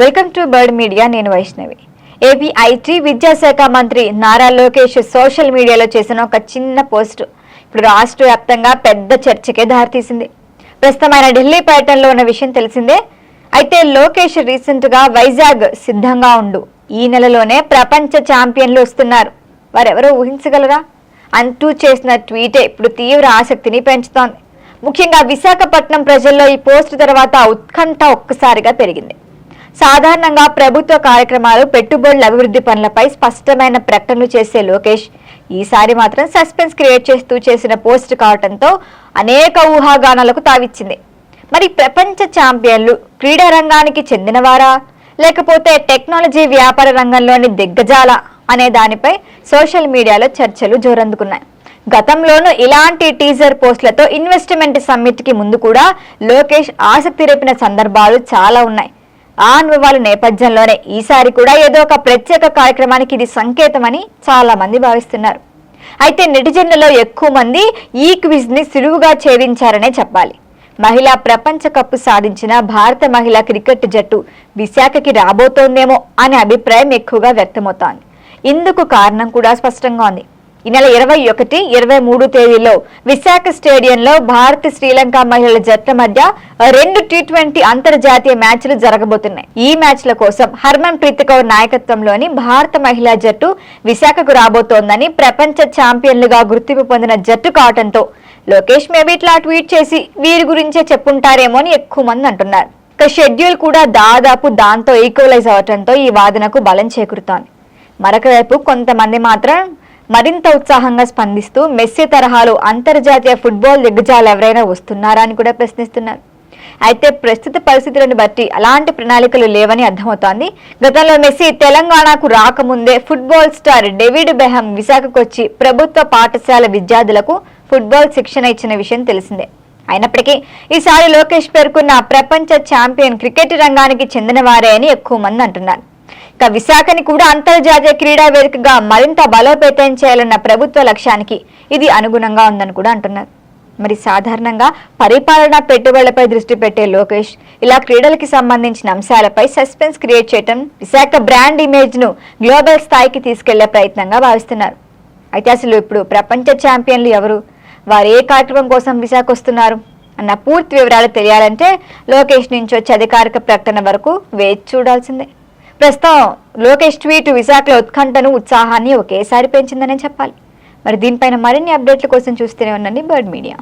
Welcome to bird media నేను Vaishnavi. AP IT విద్యాశాఖ మంత్రి నారా లోకేష్ సోషల్ మీడియాలో చేసిన ఒక చిన్న పోస్ట్. ఇప్పుడు రాష్ట్ర వ్యాప్తంగా పెద్ద చర్చకే దారితీసింది. ప్రస్తుతం ఆయన ఢిల్లీ పర్యటనలో ఉన్న విషయం తెలిసిందే. అయితే లోకేష్ రీసెంట్గా వైజాగ్ సిద్ధంగా ఉండు. ఈ నెలలోనే ప్రపంచ ఛాంపియన్లు వస్తున్నారు. వారెవరో ఊహించగలరా? అంటూ చేసిన ట్వీటే ఇప్పుడు తీవ్ర ఆసక్తిని పెంచుతోంది. ముఖ్యంగా విశాఖపట్నం ప్రజల్లో ఈ పోస్ట్ తర్వాత ఉత్కంఠ ఒక్కసారిగా పెరిగింది. సాధారణంగా ప్రభుత్వ కార్యక్రమాలు పెట్టుబడుల అభివృద్ధి పనులపై స్పష్టమైన ప్రకటనలు చేసే లోకేష్. ఈసారి మాత్రం సస్పెన్స్ క్రియేట్ చేస్తూ చేసిన పోస్ట్ కావడంతో అనేక ఊహాగానాలకు తావిచ్చింది. మరి ప్రపంచ ఛాంపియన్లు క్రీడా రంగానికి చెందినవారా? లేకపోతే టెక్నాలజీ వ్యాపార రంగంలోని దిగ్గజాల? అనే దానిపై సోషల్ మీడియాలో చర్చలు జోరందుకున్నాయి. గతంలోనూ ఇలాంటి టీజర్ పోస్టులతో ఇన్వెస్ట్మెంట్ సమ్మిట్కి ముందు కూడా లోకేష్ ఆసక్తి రేపిన సందర్భాలు చాలా ఉన్నాయి. ఆ అనుభవాల నేపథ్యంలోనే ఈసారి కూడా ఏదో ఒక ప్రత్యేక కార్యక్రమానికి ఇది సంకేతమని చాలా మంది భావిస్తున్నారు. అయితే నెటిజన్లలో ఎక్కువ మంది ఈ క్విజ్ని సులువుగా ఛేదించారనే చెప్పాలి. మహిళా ప్రపంచ కప్పు సాధించిన భారత మహిళా క్రికెట్ జట్టు విశాఖకి రాబోతోందేమో అనే అభిప్రాయం ఎక్కువగా వ్యక్తమవుతోంది. ఇందుకు కారణం కూడా స్పష్టంగా ఉంది. ఈ నెల ఇరవై ఒకటి ఇరవై మూడు తేదీలో విశాఖ స్టేడియంలో భారత్ శ్రీలంక మహిళల జట్ల మధ్య రెండు టీ ట్వంటీ అంతర్జాతీయ మ్యాచ్లు జరగబోతున్నాయి. ఈ మ్యాచ్ల కోసం హర్మన్ ప్రీత్ కౌర్ నాయకత్వంలోని భారత మహిళా జట్టు విశాఖకు రాబోతోందని ప్రపంచ ఛాంపియన్లుగా గుర్తింపు పొందిన జట్టు కావడంతో లోకేష్ మేబీ ఇట్లా ట్వీట్ చేసి వీరి గురించే చెప్పుంటారేమో అని ఎక్కువ మంది అంటున్నారు. ఇక షెడ్యూల్ కూడా దాదాపు దాంతో ఈక్వలైజ్ అవటంతో ఈ వాదనకు బలం చేకూరుతోంది. మరొక వైపు కొంతమంది మాత్రం మరింత ఉత్సాహంగా స్పందిస్తూ మెస్సీ తరహాలో అంతర్జాతీయ ఫుట్బాల్ దిగ్గజాలు ఎవరైనా వస్తున్నారా అని కూడా ప్రశ్నిస్తున్నారు. అయితే ప్రస్తుత పరిస్థితులను బట్టి అలాంటి ప్రణాళికలు లేవని అర్థమవుతోంది. గతంలో మెస్సీ తెలంగాణకు రాకముందే ఫుట్బాల్ స్టార్ డేవిడ్ బెహం విశాఖకొచ్చి ప్రభుత్వ పాఠశాల విద్యార్థులకు ఫుట్బాల్ శిక్షణ ఇచ్చిన విషయం తెలిసిందే. అయినప్పటికీ ఈసారి లోకేష్ పేర్కొన్న ప్రపంచ ఛాంపియన్ క్రికెట్ రంగానికి చెందిన వారే అని ఎక్కువ మంది అంటున్నారు. విశాఖని కూడా అంతర్జాతీయ క్రీడా వేదికగా మరింత బలోపేతం చేయాలన్న ప్రభుత్వ లక్ష్యానికి ఇది అనుగుణంగా ఉందని కూడా అంటున్నారు. మరి సాధారణంగా పరిపాలన పెట్టుబడులపై దృష్టి పెట్టే లోకేష్ ఇలా క్రీడలకి సంబంధించిన అంశాలపై సస్పెన్స్ క్రియేట్ చేయటం విశాఖ బ్రాండ్ ఇమేజ్ను గ్లోబల్ స్థాయికి తీసుకెళ్ళే ప్రయత్నంగా భావిస్తున్నారు. అయితే అసలు ఇప్పుడు ప్రపంచ ఛాంపియన్లు ఎవరు? వారు ఏ కార్యక్రమం కోసం విశాఖ వస్తున్నారు? అన్న పూర్తి వివరాలు తెలియాలంటే లోకేష్ నుంచి వచ్చే అధికారిక ప్రకటన వరకు వేచి చూడాల్సిందే. ప్రస్తుతం లోకేష్ ట్వీట్ విశాఖలో ఉత్కంఠను ఉత్సాహాన్ని ఒకేసారి పెంచిందనే చెప్పాలి. మరి దీనిపైన మరిన్ని అప్డేట్ల కోసం చూస్తూనే ఉండండి బర్డ్ మీడియా.